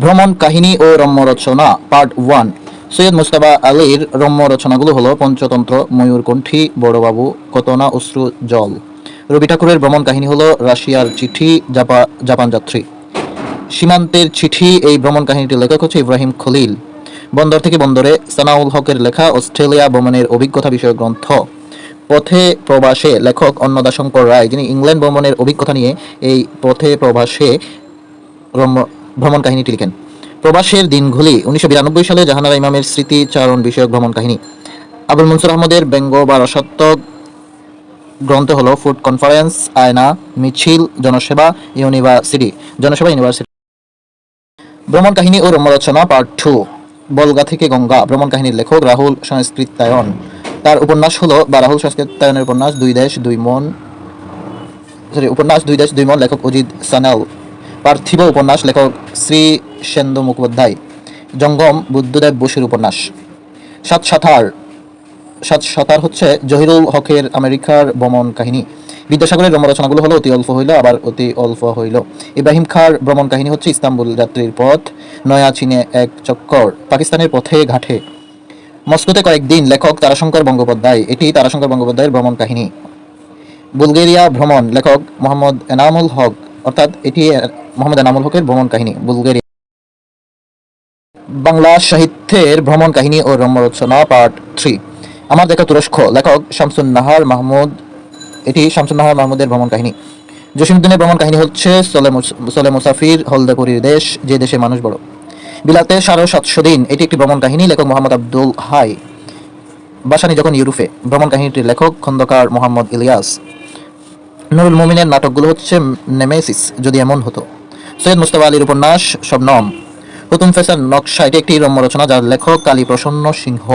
ভ্রমণ কাহিনী ও রম্য রচনা পার্ট ওয়ান সৈয়দ মুস্তাবা আলীর রম্য রচনাগুলো হলো পঞ্চতন্ত্র, ময়ূরকণ্ঠী, বড়বাবু, কতনা, অশ্রু, জল। রবি ঠাকুরের ভ্রমণ কাহিনী হলো রাশিয়ার চিঠি, জাপা, জাপান যাত্রী। সীমান্তের চিঠি, এই ভ্রমণ কাহিনীটির লেখক হচ্ছে ইব্রাহিম খলিল। বন্দর থেকে বন্দরে সানাউল হকের লেখা অস্ট্রেলিয়া ভ্রমণের অভিজ্ঞতা বিষয়ক গ্রন্থ। পথে প্রবাসে লেখক অন্নদাশঙ্কর রায়, যিনি ইংল্যান্ড ভ্রমণের অভিজ্ঞতা নিয়ে এই পথে প্রবাসে রম্য- ভ্রমণ কাহিনীটি লিখেন। প্রবাসের দিনগুলি উনিশশো বিরানব্বই সালে জাহানারা ইমামের স্মৃতিচারণ বিষয়ক ভ্রমণ কাহিনী। আবুল মনসুর আহমদের ব্যঙ্গ বা রসাত্মক গ্রন্থ হলো ফুড কনফারেন্স, আয়না, মিছিল, জনসেবা, ইউনিভার্সিটি জনসেবা ইউনিভার্সিটি। ভ্রমণ কাহিনী ও রম্য রচনা পার্ট টু, বলগা থেকে গঙ্গা, ভ্রমণ কাহিনীর লেখক রাহুল সংস্কৃতায়ন। তার উপন্যাস হলো বা রাহুল সংস্কৃতায়নের উপন্যাস, দুই দেশ, দুই মন সরি উপন্যাস, দুই দেশ, দুই মন, লেখক অজিত সানাল পার্থিব উপন্যাস, লেখক শ্রী সেন্দু মুখোপাধ্যায়। জঙ্গম বুদ্ধদেব বসুর উপন্যাস। সাত সাতার। সাত সাতার হচ্ছে জহিরুল হকের আমেরিকার ভ্রমণ কাহিনী। বিদ্যাসাগরের রচনাগুলো হলো, অতি অল্প হইল, আবার অতি অল্প হইল। ইব্রাহিম খার ভ্রমণ কাহিনী হচ্ছে ইস্তাম্বুল যাত্রীর পথ, নয়া চীনে এক চক্কর, পাকিস্তানের পথে ঘাটে। মস্কোতে কয়েকদিন লেখক তারাশঙ্কর বঙ্গোপাধ্যায় এটি তারাশঙ্কর বঙ্গোপাধ্যায়ের ভ্রমণ কাহিনী। বুলগেরিয়া ভ্রমণ, লেখক মোহাম্মদ এনামুল হক অর্থাৎ এটি মোহাম্মদ এনামুল হকের ভ্রমণ কাহিনী, বুলগেরিয়া। বাংলা সাহিত্যের ভ্রমণ কাহিনী ও রম্য রচনা পার্ট থ্রি। আমার দেখা তুরস্ক, লেখক শামসুন নাহার মাহমুদ, এটি শামসুন নাহার মাহমুদের ভ্রমণ কাহিনী। জসিমুদ্দিনের ভ্রমণ কাহিনী হচ্ছে সোলে মুসাফির, হলদেপুরীর দেশ, যে দেশে মানুষ বড়। বিলাতে সাড়ে সাতশো দিন, এটি একটি ভ্রমণ কাহিনী, লেখক মোহাম্মদ আব্দুল হাই। বাসানি যখন ইউরোপে, ভ্রমণ কাহিনীটির লেখক খন্দকার মোহাম্মদ ইলিয়াস। নুরুল মুমিনের নাটকগুলো হচ্ছে নেমেসিস, যদি এমন হতো। সৈয়দ মুস্তফা আলীর উপন্যাস, সব নম। হুতুম ফেসার নকশা, এটি একটি রম্য রচনা যার লেখক কালী প্রসন্ন সিংহ।